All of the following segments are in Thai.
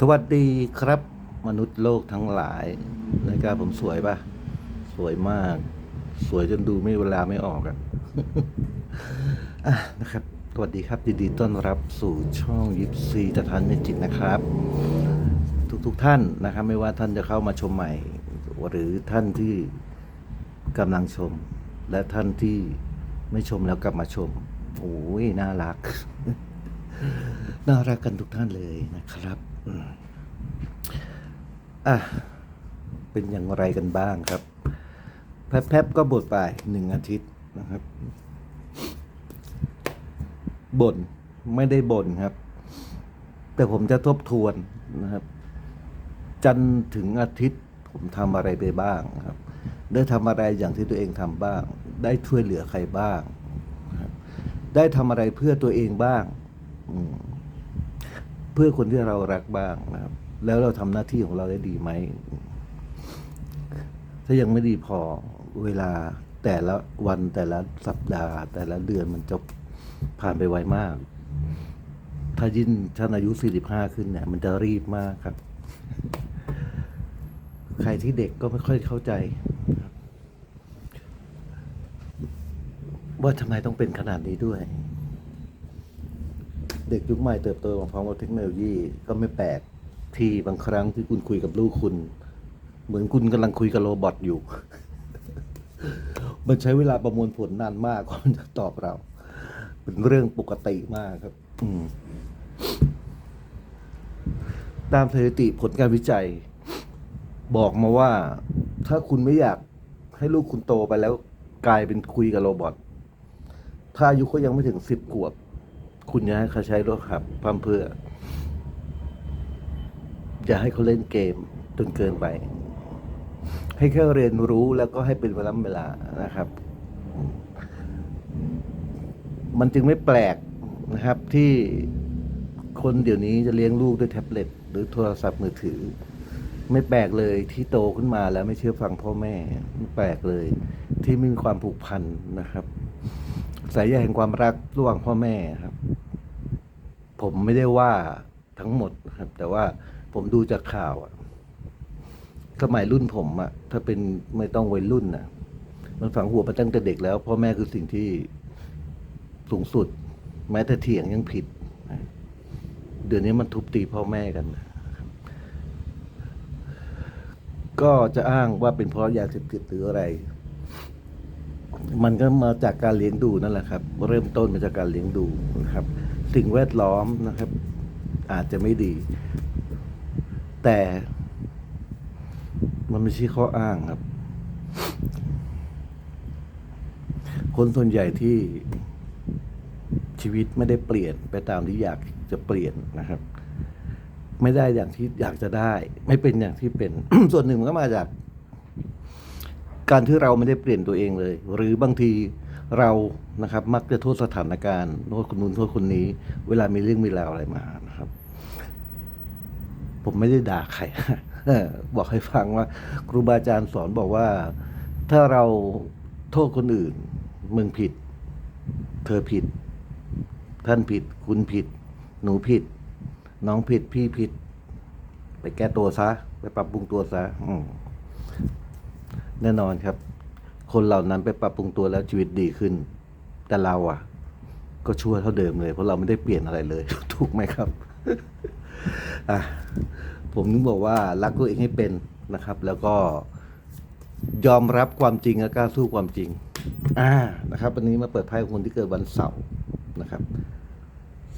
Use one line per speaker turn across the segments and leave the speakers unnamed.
สวัสดีครับ มนุษย์โลกทั้งหลายรายกาผมสวยปะสวยมาก สวยจนดูไม่เวลาไม่ออกอะอะนะครับสวัสดีครับดีต้อนรับสู่ช่องยิปซีตะทันเมจิกนะครับ ทุกๆทท่านนะครับ ไม่ว่าท่านจะเข้ามาชมใหม่ หรือท่านที่กำลังชม และท่านที่ไม่ชมแล้วกลับมาชมโอ้ยน่ารัก น่ารักกันทุกท่านเลยนะครับ อะ เป็นอย่างไรกันบ้างครับ แพบๆก็บทไปหนึ่งอาทิตย์นะครับบ่นไม่ได้บ่นครับ แต่ผมจะทบทวนนะครับ จันถึงอาทิตย์ ผมทำอะไรไปบ้างครับ ได้ทำอะไรอย่างที่ตัวเองทำบ้าง ได้ช่วยเหลือใครบ้าง ได้ทำอะไรเพื่อตัวเองบ้าง อืม เพื่อคนที่เรารักบ้างนะครับ แล้วเราทำหน้าที่ของเราได้ดีไหม ถ้ายังไม่ดีพอเวลาแต่ละวันแต่ละสัปดาห์ แต่ละเดือนมันจะผ่านไปไวมาก ถ้ายิ่งท่านอายุ 45 ขึ้นเนี่ย มันจะรีบมากครับ ใครที่เด็กก็ไม่ค่อยเข้าใจ ว่าทำไมต้องเป็นขนาดนี้ด้วย เด็กยุคใหม่เติบโตมาพร้อมกับเทคโนโลยีก็ไม่แปลกที่บางครั้งที่คุณคุยกับลูกคุณ เหมือนคุณกำลังคุยกับโรบอทอยู่ มันใช้เวลาประมวลผลนานมากกว่ามันจะตอบเรา เป็นเรื่องปกติมากครับ อืมตามสถิติผลการวิจัย บอกมาว่า ถ้าคุณไม่อยากให้ลูกคุณโตไปแล้วกลายเป็นคุยกับโรบอทถ้าอายุเขายังไม่ถึงสิบขวบ คุณจะให้เขาใช้รถขับพัมเพื่อ อย่าให้เขาเล่นเกมจนเกินไป ให้แค่เรียนรู้แล้วก็ให้เป็นเวลาเวลานะครับ มันจึงไม่แปลกนะครับที่คนเดี๋ยวนี้จะเลี้ยงลูกด้วยแท็บเล็ตหรือโทรศัพท์มือถือ ไม่แปลกเลยที่โตขึ้นมาแล้วไม่เชื่อฟังพ่อแม่ไม่แปลกเลยที่ไม่มีความผูกพันนะครับ สายใยแห่งความรักระหว่างพ่อแม่ครับ ผมไม่ได้ว่าทั้งหมดนะครับ แต่ว่าผมดูจากข่าวอะสมัยรุ่นผมอะถ้าเป็นไม่ต้องวัยรุ่นนะมันฝังหัวมาตั้งแต่เด็กแล้วพ่อแม่คือสิ่งที่สูงสุด แม้แต่เถียงยังผิดเดี๋ยวนี้มันทุบตีพ่อแม่กัน ก็จะอ้างว่าเป็นเพราะยาเสพติดหรืออะไร มันก็มาจากการเลี้ยงดูนั่นแหละครับ เริ่มต้นมาจากการเลี้ยงดูนะครับ สิ่งแวดล้อมนะครับ อาจจะไม่ดี แต่มันไม่ใช่ข้ออ้างครับ คนส่วนใหญ่ที่ชีวิตไม่ได้เปลี่ยนไปตามที่อยากจะเปลี่ยนนะครับ ไม่ได้อย่างที่อยากจะได้ ไม่เป็นอย่างที่เป็น ส่วนหนึ่งก็มาจาก การที่เราไม่ได้เปลี่ยนตัวเองเลย หรือบางที เรานะครับมักจะโทษสถานการณ์โทษคนนู้นโทษคนนี้ เวลามีเรื่องมีราวอะไรมานะครับ ผมไม่ได้ด่าใครบอกให้ฟังว่า ครูบาอาจารย์สอนบอกว่า ถ้าเราโทษคนอื่น มึงผิด เธอผิด ท่านผิด คุณผิด หนูผิด น้องผิด พี่ผิด ไปแก้ตัวซะ ไปปรับปรุงตัวซะแน่นอนครับ คนเหล่านั้นไปปรับปรุงตัวแล้วชีวิตดีขึ้น แต่เราอะ ก็ชั่วเท่าเดิมเลย เพราะเราไม่ได้เปลี่ยนอะไรเลย ถูกไหมครับอะผมนึกบอกว่ารักตัวเองให้เป็นนะครับ แล้วก็ยอมรับความจริงและกล้าสู้ความจริง อ่านะครับวันนี้มาเปิดไพ่ของคนที่เกิดวันเสาร์นะครับ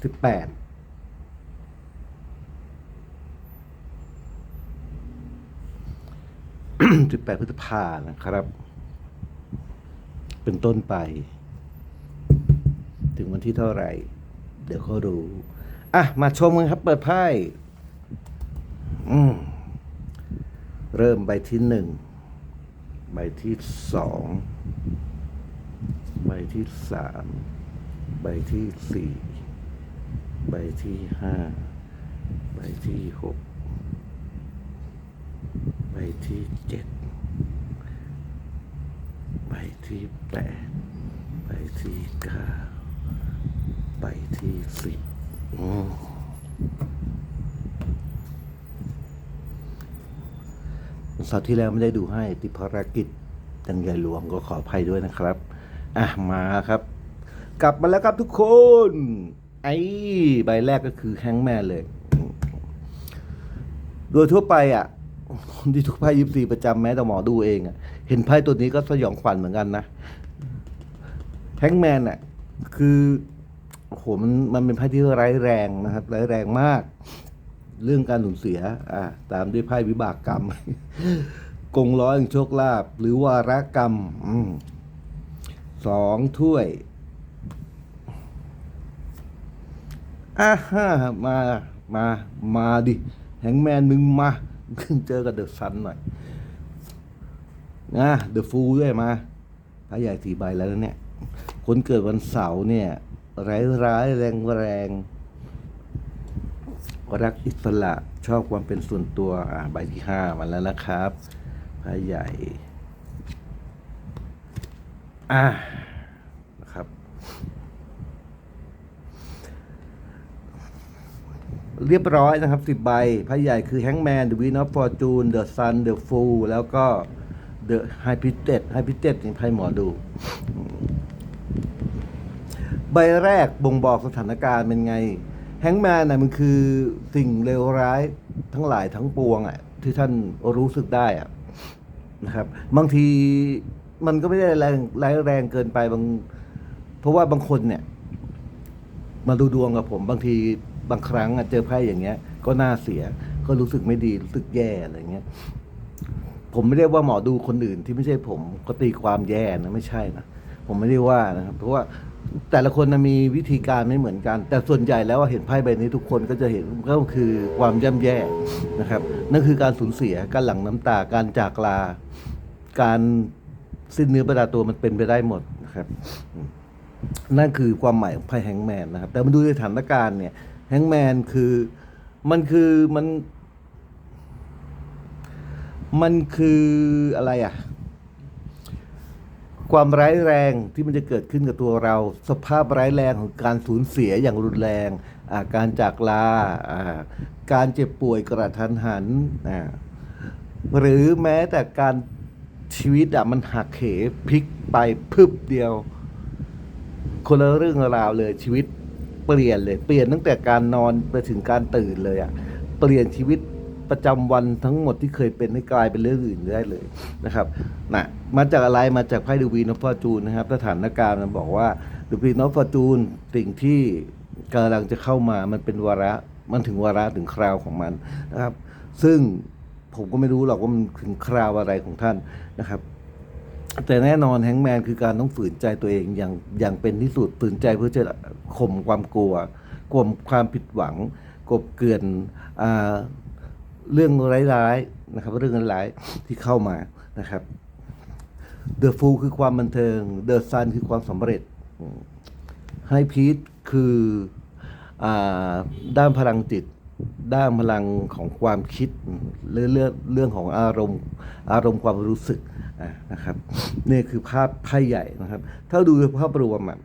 สิบแปดสิบแปดพฤษภานะครับ เป็นต้นไป ถึงวันที่เท่าไหร่ เดี๋ยวเขารู้อะ มาชมกันครับ เปิดไพ่เริ่มใบที่หนึ่งใบที่สองใบที่สามใบที่สี่ใบที่ห้าใบที่หกใบที่เจ็ด ที่แปดใบที่เก้าใบที่สิบอืมเสาร์ที่แล้วไม่ได้ดูให้ติดภารกิจยังใหญ่หลวงก็ขออภัยด้วยนะครับ อะ มาครับ กลับมาแล้วครับทุกคน ไอ้ใบแรกก็คือแฮงแมนเลย โดยทั่วไปอะ คนที่ทุกไพ่ยิปซีประจำแม้แต่หมอดูเองอะ เห็นไพ่ตัวนี้ก็สยองขวัญเหมือนกันนะแฮงแมนอะ คือโอ้โหมันมันเป็นไพ่ที่ร้ายแรงนะครับร้ายแรงมาก เรื่องการสูญเสีย อ่า ตามด้วยไพ่วิบากกรรม กงร้อยแห่งโชคลาภหรือวาระกรรมอสองถ้วยอ่าฮะมามามาดิแฮงแมนมึงมาเจอกับเดอะซันหน่อย นะเดอะฟูด้วยมาพระใหญ่สี่ใบแล้วนะเนี่ย คนเกิดวันเสาร์เนี่ย ร้ายร้ายแรงแรงรักอิสระชอบความเป็นส่วนตัวอ่าใบที่ห้ามาแล้วนะครับพระใหญ่ อ่านะครับ เรียบร้อยนะครับสิบใบไพ่ใหญ่คือแฮงแมน The Wheel of Fortune The Sun The Fool แล้วก็ The High p i t e d High p i t e d นี่ไพ่หมอดู ใบแรกบ่งบอกสถานการณ์เป็นไง แฮงแมนน่ะมันคือสิ่งเลวร้ายทั้งหลายทั้งปวงอะที่ท่านรู้สึกได้อะนะครับ บางทีมันก็ไม่ได้แรงร้ายแรงเกินไปบาง เพราะว่าบางคนเนี่ย มาดูดวงกับผม บางทีบางครั้งอเจอไพ่อย่างเงี้ย ก็น่าเสีย ก็รู้สึกไม่ดีรู้สึกแย่อะไรเงี้ย ผมไม่ได้ว่าหมอดูคนอื่นที่ไม่ใช่ผมก็ตีความแย่นะไม่ใช่นะผมไม่ได้ว่านะครับ เพราะว่าแต่ละคนนะมีวิธีการไม่เหมือนกัน แต่ส่วนใหญ่แล้วเห็นไพ่ใบนี้ทุกคนก็จะเห็นก็คือความย่ำแย่นะครับ นั่นคือการสูญเสียการหลั่งน้ำตาการจากลา การสิ้นเนื้อประดาตัวมันเป็นไปได้หมดนะครับ นั่นคือความหมายของไพ่แฮงแมนนะครับ แต่มาดูในสถานการณ์เนี่ยแฮงแมนคือมันคือมัน มันคืออะไรอะ ความร้ายแรงที่มันจะเกิดขึ้นกับตัวเรา สภาพร้ายแรงของการสูญเสียอย่างรุนแรงอาการจากลาาการเจ็บป่วยกระทันหัน หรือแม้แต่การชีวิตอะมันหักเหพลิกไปพึบเดียว คนละเรื่องราวเลยชีวิตเปลี่ยนเลย เปลี่ยนตั้งแต่การนอนไปถึงการตื่นเลยอะเปลี่ยนชีวิต ประจำวันทั้งหมดที่เคยเป็นให้กลายเป็นเรื่องอื่นได้เลยนะครับนะมาจากอะไรมาจากไพ่ดูวีนอฟฟอร์จูนนะครับสถานการณ์มันบอกว่าดูวีนอฟฟอร์จูนสิ่งที่กำลังจะเข้ามามันเป็นวาระมันถึงวาระถึงคราวของมันนะครับ ซึ่งผมก็ไม่รู้หรอกว่ามันถึงคราวอะไรของท่านนะครับแต่แน่นอนแฮงแมนคือการต้องฝืนใจตัวเองอย่างอย่างเป็นที่สุดฝืนใจเพื่อจะข่มความกลัวข่มความผิดหวัง กบเกลื่อนอ่า เรื่องร้ายๆนะครับ เรื่องร้ายๆที่เข้ามานะครับเดอะฟูคือความบันเทิงเดอะซันคือความสำเร็จไฮพีทคืออด้านพลังจิต ด้านพลังของความคิดหรือเรื่องเรื่องของอารมณ์อารมณ์ความรู้สึกะนะครับนี่คือภาพไพ่ใหญ่นะครับ ถ้าดูภาพรวมอะ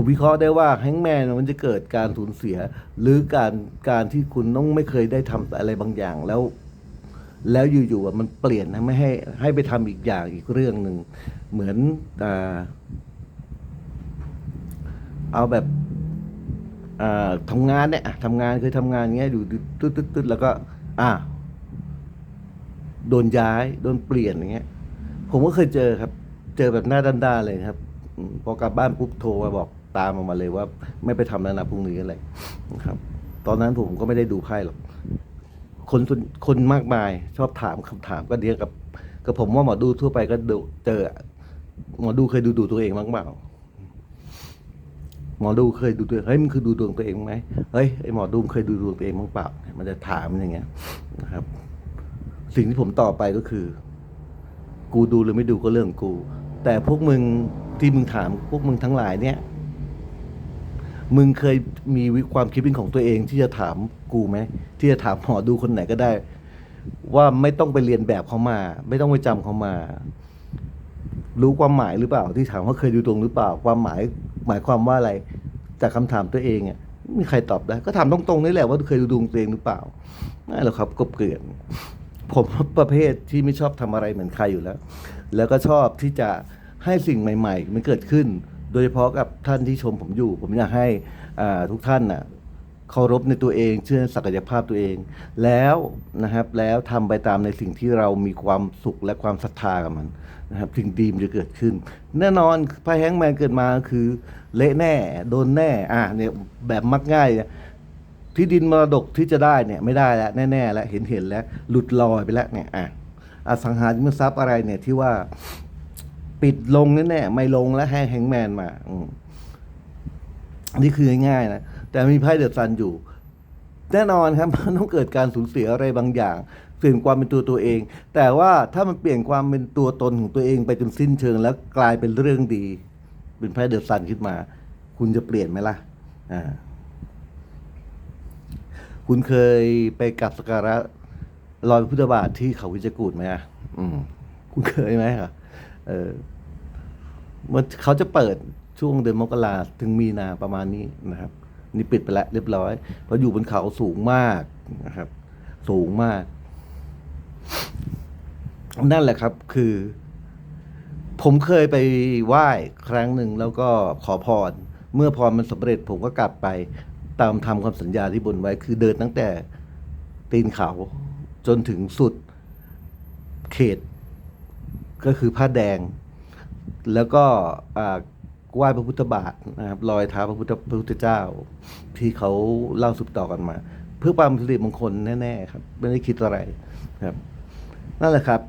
ผมวิเคราะห์ได้ว่าแฮงแมนมันจะเกิดการสูญเสีย หรือการการที่คุณต้องไม่เคยได้ทำอะไรบางอย่างแล้ว แล้วอยู่ๆมันเปลี่ยนนะไม่ให้ให้ไปทำอีกอย่างอีกเรื่องหนึ่งเหมือนอาเอาแบบทำงานเนี่ยทำงานเคยทำงานเงี้ยอยู่ตึ๊ดตึ๊ดแล้วก็ อ่าโดนย้ายโดนเปลี่ยนอย่างเงี้ย ผมก็เคยเจอครับ เจอแบบหน้าด้านๆเลยครับ พอกลับบ้านปุ๊บโทรมาบอก ตามออกมาเลยว่าไม่ไปทำแล้วนะพรุ่งนี้อะไรนะครับ ตอนนั้นผมก็ไม่ได้ดูไพ่หรอก คนคนมากมายชอบถามคำถามก็เดียวกับกับผมว่าหมอดูทั่วไปก็เจอหมอดูเคยดูดูตัวเองบ้างเปล่าหมอดูเคยดูตัวเฮ้ยมันคือดูดวงตัวเองไหมเฮ้ยไอหมอดูเคยดูดวงตัวเองบ้างเปล่ามันจะถามอย่างเงี้ยนะครับ สิ่งที่ผมตอบไปก็คือ กูดูหรือไม่ดูก็เรื่องกู แต่พวกมึงที่มึงถามพวกมึงทั้งหลายเนี่ย มึงเคยมีวิความคิดเป็นของตัวเองที่จะถามกูไหมที่จะถามหมอดูคนไหนก็ได้ ว่าไม่ต้องไปเรียนแบบเขามา ไม่ต้องไปจำเขามา รู้ความหมายหรือเปล่า ที่ถามว่าเคยดูดวงหรือเปล่า ความหมายหมายความว่าอะไร จากคำถามตัวเองอะไม่มีใครตอบได้ ก็ถามตรงๆนี่แหละว่าเคยดูดวงตัวเองหรือเปล่านั่นแหละครับกบเกลื่อนผมประเภทที่ไม่ชอบทำอะไรเหมือนใครอยู่แล้ว แล้วก็ชอบที่จะให้สิ่งใหม่ ๆ มันเกิดขึ้น โดยเฉพาะกับท่านที่ชมผมอยู่ ผมอยากให้อ่าทุกท่านน่ะเคารพในตัวเอง เชื่อในศักยภาพตัวเอง แล้วนะครับแล้วทำไปตามในสิ่งที่เรามีความสุขและความศรัทธากับมันนะครับสิ่งดีมันจะเกิดขึ้น แน่นอนไพ่แฮงก์แมนเกิดมาคือ เละแน่โดนแน่อะเนี่ยแบบมักง่ายเนี่ยที่ดินมรดกที่จะได้เนี่ยไม่ได้แล้วแน่ๆแล้วเห็นเห็นแล้วหลุดลอยไปแล้วเนี่ยอะอสังหาริมทรัพย์อะไรเนี่ยที่ว่า ปิดลงแน่ๆไม่ลงแล้วให้แฮงแมนมาอืมนี่คือง่ายๆนะแต่มีไพ่เดอะซันอยู่ แน่นอนครับมันต้องเกิดการสูญเสียอะไรบางอย่างเปลี่ยนความเป็นตัวตัวเอง แต่ว่าถ้ามันเปลี่ยนความเป็นตัวตนของตัวเองไปจนสิ้นเชิง แล้วกลายเป็นเรื่องดี เป็นไพ่เดอะซันขึ้นมา คุณจะเปลี่ยนไหมล่ะ อ่า คุณเคยไปกราบสการะรอยพุทธบาทที่เขาวิจกูดไหมอะอืม คุณเคยไหมครับ เออมันเขาจะเปิดช่วงเดือนมกราถึงมีนาประมาณนี้นะครับ นี่ปิดไปแล้วเรียบร้อยเพราะอยู่บนเขาสูงมากนะครับ สูงมาก นั่นแหละครับคือ ผมเคยไปไหว้ครั้งหนึ่งแล้วก็ขอพร เมื่อพรมันสำเร็จผมก็กลับไปตามทำคำสัญญาที่บนไว้ คือเดินตั้งแต่ตีนเขาจนถึงสุดเขต ก็คือผ้าแดง แล้วก็อ่าไหว้พระพุทธบาทนะครับรอยเท้าพระพุทธพระพุทธเจ้า ที่เขาเล่าสืบต่อกันมา เพื่อความสิริมงคลแน่ๆครับ ไม่ได้คิดอะไรครับ นั่นแหละครับ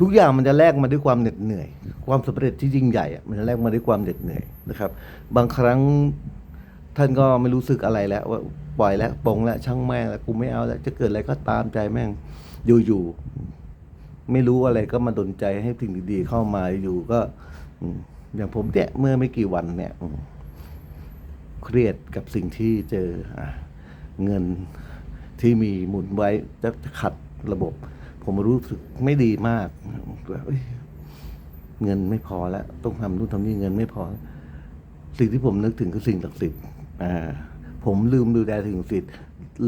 ทุกอย่างมันจะแลกมาด้วยความเหน็ดเหนื่อย ความสำเร็จที่ยิ่งใหญ่อะมันจะแลกมาด้วยความเหน็ดเหนื่อยนะครับ บางครั้งท่านก็ไม่รู้สึกอะไรแล้วว่าปล่อยแล้วปงแล้วช่างแม่งแล้วกูไม่เอาแล้วจะเกิดอะไรก็ตามใจแม่งอยู่ๆ ไม่รู้อะไรก็มาดนใจให้สิ่งดีๆเข้ามาอยู่ก็อย่างผมเนี่ยเมื่อไม่กี่วันเนี่ยเครียดกับสิ่งที่เจออเงินที่มีหมุนไว้จะขัดระบบ ผมรู้สึกไม่ดีมากเอ้ยเงินไม่พอแล้ว ต้องทำนู่นทำนี่เงินไม่พอ สิ่งที่ผมนึกถึงคือสิ่งศักดิ์สิทธิ์อ่าผมลืมดูแลสิ่งศักดิ์สิทธิ์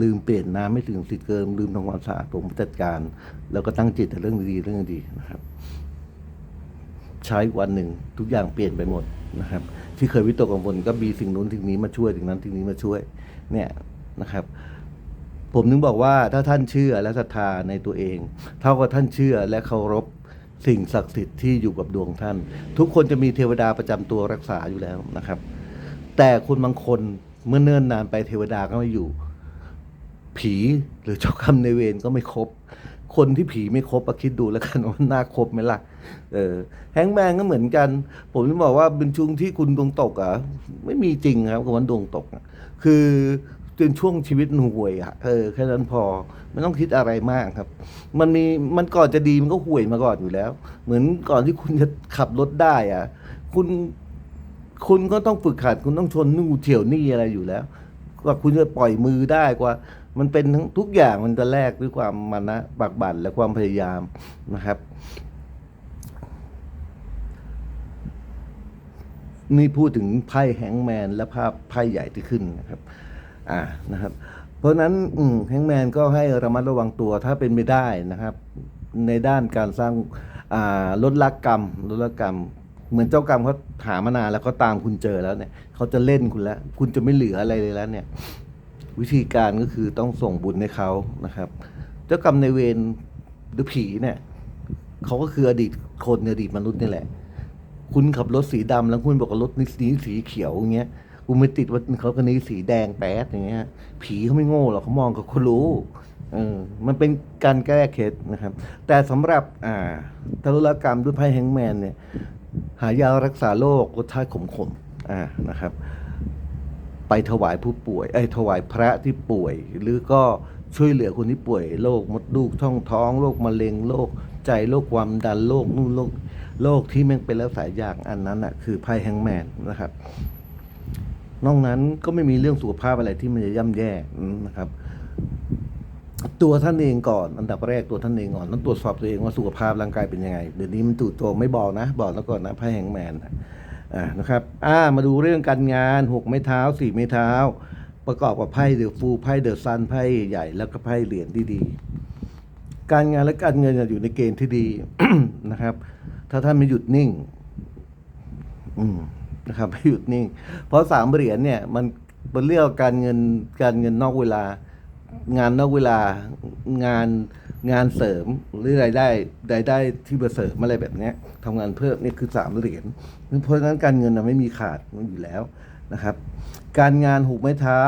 ลืมเปลี่ยนน้ำให้สิ่งสิทธิ์เกินลืมทำความสะอาดผมจัดการ แล้วก็ตั้งจิตแต่เรื่องดีเรื่องดีนะครับ ใช้วันหนึ่งทุกอย่างเปลี่ยนไปหมดนะครับ ที่เคยวิตกกังวลก็มีสิ่งนู้นสิ่งนี้มาช่วยสิ่งนั้นสิ่งนี้มาช่วย เนี่ยนะครับ ผมถึงบอกว่าถ้าท่านเชื่อและศรัทธาในตัวเอง เท่ากับท่านเชื่อและเคารพสิ่งศักดิ์สิทธิ์ที่อยู่กับดวงท่าน ทุกคนจะมีเทวดาประจำตัวรักษาอยู่แล้วนะครับ แต่คนบางคนเมื่อเนิ่นนานไปเทวดาก็ไม่อยู่ ผีหรือเจ้ากรรมในเวรก็ไม่ครบ คนที่ผีไม่ครบอะคิดดูแล้วกันว่าน่าครบไหมล่ะ เออแฮงแมนก็เหมือนกัน ผมจะบอกว่าเป็นช่วงที่คุณดวงตกอะไม่มีจริงครับคำว่าดวงตก คือเป็นช่วงชีวิตห่วยอะเออแค่นั้นพอไม่ต้องคิดอะไรมากครับ มันมีมันก่อนจะดีมันก็ห่วยมาก่อนอยู่แล้ว เหมือนก่อนที่คุณจะขับรถได้อะคุณคุณก็ต้องฝึกขัด คุณต้องชนนู่นเฉียวนี่อะไรอยู่แล้ว กว่าคุณจะปล่อยมือได้กว่า มันเป็นทั้งทุกอย่างมันจะแลกด้วยความมานะปากบั่นและความพยายามนะครับ นี่พูดถึงไพ่แฮงแมนและภาพไพ่ใหญ่ที่ขึ้นนะครับ อ่านะครับ เพราะนั้นแฮงแมนก็ให้ระมัดระวังตัวถ้าเป็นไม่ได้นะครับ ในด้านการสร้างลดละกรรมลดละกรรม เหมือนเจ้ากรรมเขาหามานานแล้วเขาตามคุณเจอแล้วเนี่ยเขาจะเล่นคุณแล้ว คุณจะไม่เหลืออะไรเลยแล้วเนี่ย วิธีการก็คือต้องส่งบุญให้เขานะครับ เจ้ากรรมในเวรหรือผีเนี่ยเขาก็คืออดีตคนอดีตมนุษย์นี่แหละ คุณขับรถสีดำแล้วคุณบอกว่ารถนี้สีสีเขียวอย่างเงี้ยคุณไม่ติดว่าเขาคนนี้สีแดงแป๊ดอย่างเงี้ย ผีเขาไม่โง่หรอกเขามองกับเขารู้เออมันเป็นการแก้เคล็ดนะครับ แต่สำหรับอ่าทารุณกรรมด้วยไพ่แฮงแมนเนี่ย หายารักษาโรครสชาติขมๆอ่านะครับ ไปถวายผู้ป่วยไอ้ยถวายพระที่ป่วย หรือก็ช่วยเหลือคนที่ป่วยโรคมดลูกช่องท้องโรคมะเร็งโรคใจโรคความดันโรคนู่นโรคโรคที่แม่งเป็นแล้วสายยากอันนั้นอะคือไพ่แฮงแมนนะครับ นอกนั้นก็ไม่มีเรื่องสุขภาพอะไรที่มันจะย่ำแย่นะครับ ตัวท่านเองก่อน อันดับแรกตัวท่านเองก่อนต้องตรวจสอบตัวเองว่าสุขภาพร่างกายเป็นยังไงเดี๋ยวนี้มันจู่โจมไม่บอกนะ บอกแล้วก่อนนะไพ่แฮงแมนนะ อ่านะครับอ่ามาดูเรื่องการงานหกไม้เท้าสี่ไม้เท้า ประกอบกับไพ่เดอะฟูไพ่เดอะซันไพ่ใหญ่แล้วก็ไพ่เหรียญดีการงานและการเงินอยู่ในเกณฑ์ที่ดีนะครับ ถ้าท่านไม่หยุดนิ่ง อืมนะครับไม่หยุดนิ่ง เพราะสามเหรียญเนี่ย มันมันเรียกว่าการเงินการเงินนอกเวลา งานนอกเวลางาน งานเสริมหรือรายได้รายได้ที่มาเสริมอะไรแบบนี้ทำงานเพิ่มนี่คือสามเหรียญเพราะฉะนั้นการเงินนะไม่มีขาดมันอยู่แล้วนะครับ การงานหูกไม้เท้า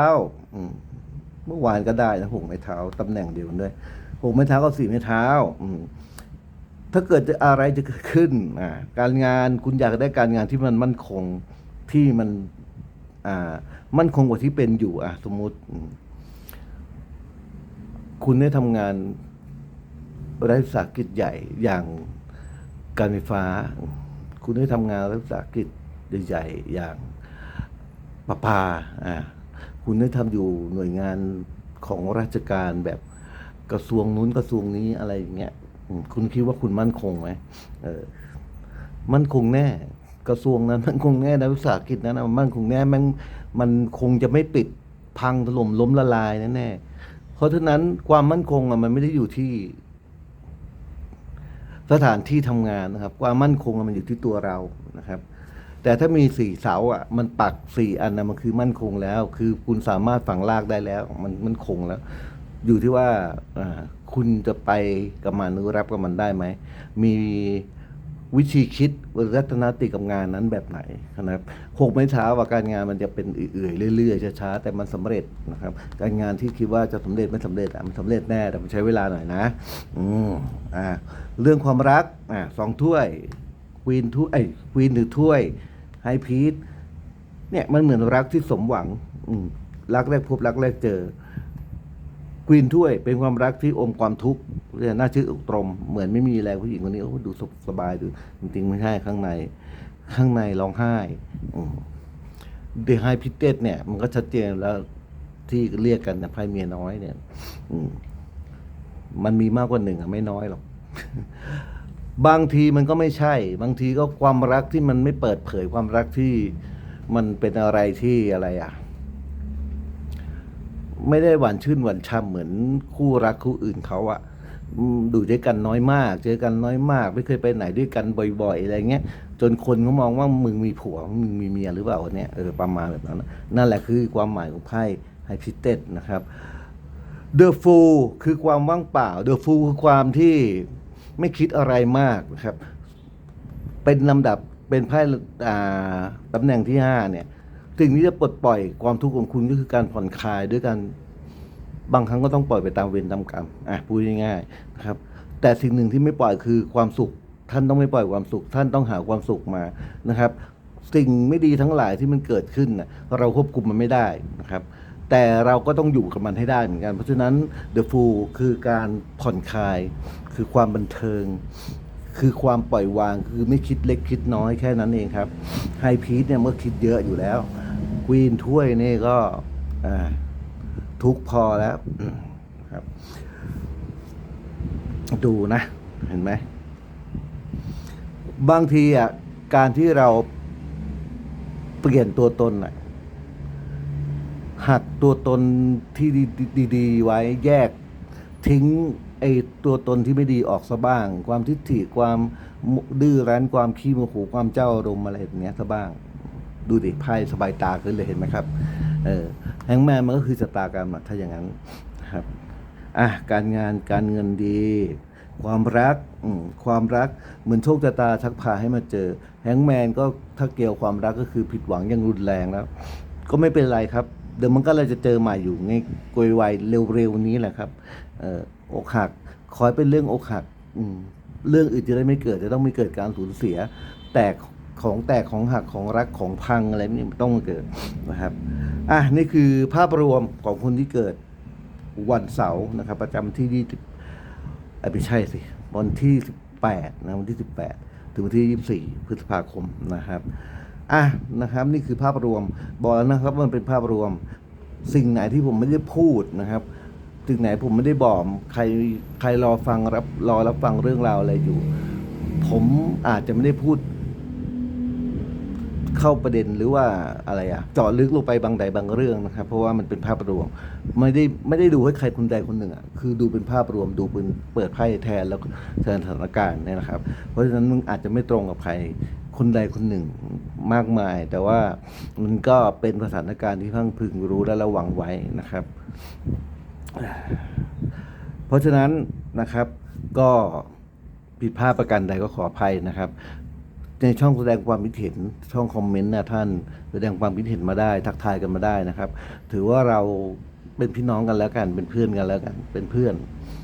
เมื่อวานก็ได้นะหูกไม้เท้าตำแหน่งเดียวกันด้วยหูกไม้เท้าก็สี่ไม้เท้าถ้าเกิดจะอะไรจะเกิดขึ้นการงานคุณอยากได้การงานที่มันมั่นคงที่มันมั่นคงกว่าที่เป็นอยู่อะสมมุติ คุณได้ทำงาน รัฐวิสาหกิจใหญ่อย่างการไฟฟ้า คุณได้ทำงานรัฐวิสาหกิจใหญ่ๆอย่างประปาอ่าคุณได้ทำอยู่หน่วยงานของราชการแบบกระทรวงนู้นกระทรวงนี้อะไรอย่างเงี้ยคุณคิดว่าคุณมั่นคงไหมเออมั่นคงแน่ กระทรวงนั้นมั่นคงแน่นะวิสาหกิจนั้นมันมั่นคงแน่มันมันคงจะไม่ปิดพังถล่มล้มละลายแน่ๆเพราะฉะนั้นความมั่นคงอะมันไม่ได้อยู่ที่ สถานที่ทำงานนะครับ ความมั่นคงมันอยู่ที่ตัวเรานะครับ แต่ถ้ามีสี่เสาอะมันปักสี่อันนะมันคือมั่นคงแล้ว คือคุณสามารถฝังรากได้แล้ว มันมันคงแล้ว อยู่ที่ว่าอ่าคุณจะไปกับมันหรือรับกับมันได้ไหมมี วิธีคิดหรือรัตนติกับงานนั้นแบบไหนนะครับหกไม้เท้าว่าการงานมันจะเป็นเอื่อยๆเรื่อยๆช้าๆแต่มันสำเร็จนะครับ การงานที่คิดว่าจะสำเร็จไม่สำเร็จอะมันสำเร็จแน่แต่มันใช้เวลาหน่อยนะอืมอ่าเรื่องความรักอ่าสองถ้วยควีนถ้วยควีนหรือถ้วยไฮพีทเนี่ยมันเหมือนรักที่สมหวังอืมรักแรกพบรักแรกเจอ ควีนถ้วยเป็นความรักที่อมความทุกข์เรียกน่าชื่นอกตรม เหมือนไม่มีแรงผู้หญิงคนนี้โอ้ดูสบายดูจริงๆไม่ใช่ข้างใน ข้างในร้องไห้เดไฮพิเตสเนี่ย มันก็ชัดเจนแล้วที่เรียกกันนะไพ่เมียน้อยเนี่ยมันมีมากกว่าหนึ่งอะไม่น้อยหรอกบางทีมันก็ไม่ใช่ บางทีก็ความรักที่มันไม่เปิดเผยความรักที่มันเป็นอะไรที่อะไรอะ ไม่ได้หวานชื่นหวานช่ำเหมือนคู่รักคู่อื่นเขาอะดูด้วยกันน้อยมาก เจอกันน้อยมาก ไม่เคยไปไหนด้วยกันบ่อย ๆ อะไรเงี้ย จนคนเขามองว่ามึงมีผัวมึงมีเมียหรือเปล่าเนี่ยเออประมาณแบบนั้น นั่นแหละคือความหมายของไพ่ไฮพิเตสนะครับเดอะฟูลคือความว่างเปล่าเดอะฟูลคือความที่ไม่คิดอะไรมากนะครับ เป็นลำดับเป็นไพ่ตำแหน่งที่ห้าเนี่ย สิ่งที่จะปลดปล่อยความทุกข์ของคุณก็คือการผ่อนคลายด้วยการบางครั้งก็ต้องปล่อยไปตามเวรตามกรรมอะพูดง่ายๆนะครับ แต่สิ่งหนึ่งที่ไม่ปล่อยคือความสุข ท่านต้องไม่ปล่อยความสุข ท่านต้องหาความสุขมานะครับ สิ่งไม่ดีทั้งหลายที่มันเกิดขึ้นนะเราควบคุมมันไม่ได้นะครับ แต่เราก็ต้องอยู่กับมันให้ได้เหมือนกัน เพราะฉะนั้น The Fool คือการผ่อนคลาย คือความบันเทิง คือความปล่อยวางคือไม่คิดเล็กคิดน้อยแค่นั้นเองครับไฮพีทเนี่ยเมื่อคิดเยอะอยู่แล้ว วีนถ้วยนี่ก็ทุกพอแล้วครับ ดูนะ เห็นไหม บางทีอะการที่เราเปลี่ยนตัวตนอะหักตัวตนที่ดีๆไว้แยกทิ้งไอ้ตัวตนที่ไม่ดีออกซะบ้าง ความทิฏฐิความดื้อรั้นความขี้โมโหความเจ้าอารมณ์อะไรแบบเนี้ยซะบ้าง ดูดิไพ่สบายตาขึ้นเลยเห็นไหมครับ เออแฮงแมนมันก็คือชะตากรรมถ้าอย่างนั้นครับอะการงานการเงินดี ความรักความรักเหมือนโชคชะตาชักพาให้มาเจอ แฮงแมนก็ถ้าเกี่ยวความรักก็คือผิดหวังอย่างรุนแรงแล้ว ก็ไม่เป็นไรครับ เดี๋ยวมันก็เลยจะเจอใหม่อยู่ในกลวยวัยเร็วๆนี้แหละครับเอออกหักขอให้เป็นเรื่องอกหักเรื่องอื่นจะได้ไม่เกิดจะต้องไม่เกิดการสูญเสีย แตก ของแตกของหักของรักของพังอะไรนี่ต้องเกิดนะครับอะนี่คือภาพรวมของคนที่เกิดวันเสาร์นะครับ ประจำที่ยี่สิบไม่ใช่สิวันที่สิบแปดนะวันที่สิบแปดถึงวันที่ยี่สิบสี่พฤษภาคมนะครับอะนะครับ นี่คือภาพรวมบอกแล้วนะครับวันเป็นภาพรวมสิ่งไหนที่ผมไม่ได้พูดนะครับสิ่งไหนผมไม่ได้บอกใครใครรอฟังรับรอรับฟังเรื่องราวอะไรอยู่ ผมอาจจะไม่ได้พูด เข้าประเด็นหรือว่าอะไรอะเจาะลึกลงไปบางใดบางเรื่องนะครับ เพราะว่ามันเป็นภาพรวม ไม่ได้ไม่ได้ดูให้ใครคนใดคนหนึ่งอะคือดูเป็นภาพรวมดูเป็นเปิดไพ่แทนแล้วก็แทนสถานการณ์เนี่ยนะครับ เพราะฉะนั้นมันอาจจะไม่ตรงกับใครคนใดคนหนึ่งมากมาย แต่ว่ามันก็เป็นสถานการณ์ที่พังพึงรู้และระวังไว้นะครับ เพราะฉะนั้นนะครับก็ผิดพลาดประการใดก็ขออภัยนะครับ ในช่องแสดงความคิดเห็นช่องคอมเมนต์นะท่านแสดงความคิดเห็นมาได้ ทักทายกันมาได้นะครับ ถือว่าเราเป็นพี่น้องกันแล้วกัน เป็นเพื่อนกันแล้วกัน เป็นเพื่อน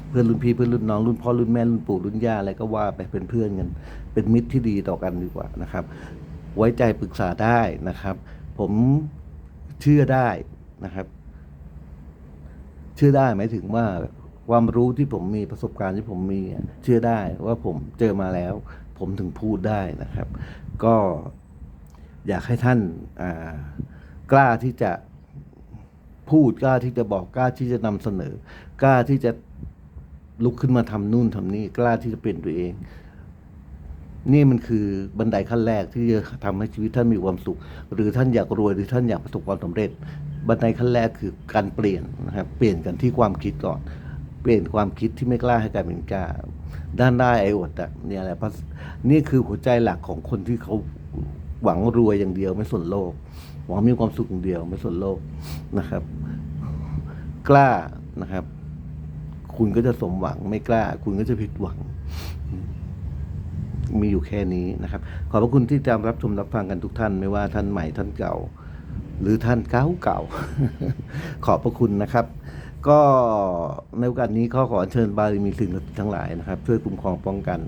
เพื่อนรุ่นพี่เพื่อนรุ่นน้องรุ่นพ่อรุ่นแม่รุ่นปู่รุ่นย่าอะไรก็ว่าไปเป็นเพื่อนกัน เป็นมิตรที่ดีต่อกันดีกว่านะครับ ไว้ใจปรึกษาได้นะครับ ผมเชื่อได้นะครับ เชื่อได้หมายถึงว่าความรู้ที่ผมมีประสบการณ์ที่ผมมีเชื่อได้ว่าผมเจอมาแล้ว ผมถึงพูดได้นะครับ ก็อยากให้ท่านกล้าที่จะพูดกล้าที่จะบอกกล้าที่จะนำเสนอ กล้าที่จะลุกขึ้นมาทำนู่นทำนี่กล้าที่จะเปลี่ยนตัวเอง นี่มันคือบันไดขั้นแรกที่จะทำให้ชีวิตท่านมีความสุข หรือท่านอยากรวยหรือท่านอยากประสบความสำเร็จ บันไดขั้นแรกคือการเปลี่ยนนะครับเปลี่ยนกันที่ความคิดก่อน เปลี่ยนความคิดที่ไม่กล้าให้กลายเป็นกล้า ด้านได้ไอ้อดอะเนี่ยแหละเพราะนี่คือหัวใจหลักของคนที่เขาหวังรวยอย่างเดียวไม่สนโลก หวังมีความสุขอย่างเดียวไม่สนโลกนะครับ กล้านะครับ คุณก็จะสมหวังไม่กล้า คุณก็จะผิดหวัง มีอยู่แค่นี้นะครับ ขอบพระคุณที่ตามรับชมรับฟังกันทุกท่าน ไม่ว่าท่านใหม่ท่านเก่า หรือท่านเก่าเก่าขอบพระคุณนะครับ ก็ในโอกาสนี้ขอขอเชิญบารมีสิ่งศักดิ์สิทธิ์ทั้งหลายนะครับ ช่วยคุ้มครองป้องกัน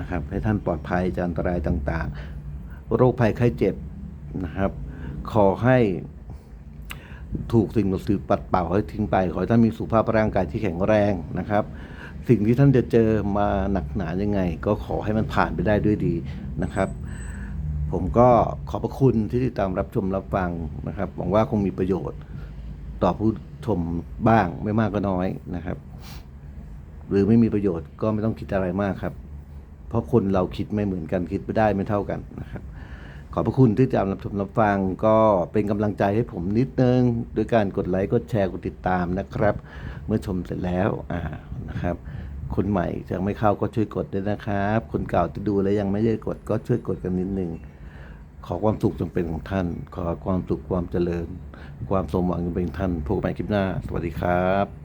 นะครับ ให้ท่านปลอดภัยจากอันตรายต่างๆ โรคภัยไข้เจ็บนะครับ ขอให้ถูกสิ่งศักดิ์สิทธิ์ปัดเป่าให้ทิ้งไป ขอให้ท่านมีสุขภาพร่างกายที่แข็งแรงนะครับ สิ่งที่ท่านจะเจอมาหนักหนายังไง ก็ขอให้มันผ่านไปได้ด้วยดีนะครับ ผมก็ขอบพระคุณที่ติดตามรับชมรับฟังนะครับหวังว่าคงมีประโยชน์ต่อผู้ ชมบ้างไม่มากก็น้อยนะครับ หรือไม่มีประโยชน์ก็ไม่ต้องคิดอะไรมากครับ เพราะคนเราคิดไม่เหมือนกันคิดไม่ได้ไม่เท่ากันนะครับ ขอบพระคุณที่ติดตามรับชมรับฟังก็เป็นกำลังใจให้ผมนิดนึงด้วยการกดไลค์กดแชร์กดติดตามนะครับ เมื่อชมเสร็จแล้วอ่านะครับคนใหม่ยังไม่เข้าก็ช่วยกดด้วยนะครับ คนเก่าที่ดูแล้วยังไม่ได้กดก็ช่วยกดกันนิดนึง ขอความสุขจงเป็นของท่าน ขอความสุขความเจริญ ความสมหวังเป็นท่านพบกันใหม่คลิปหน้า สวัสดีครับ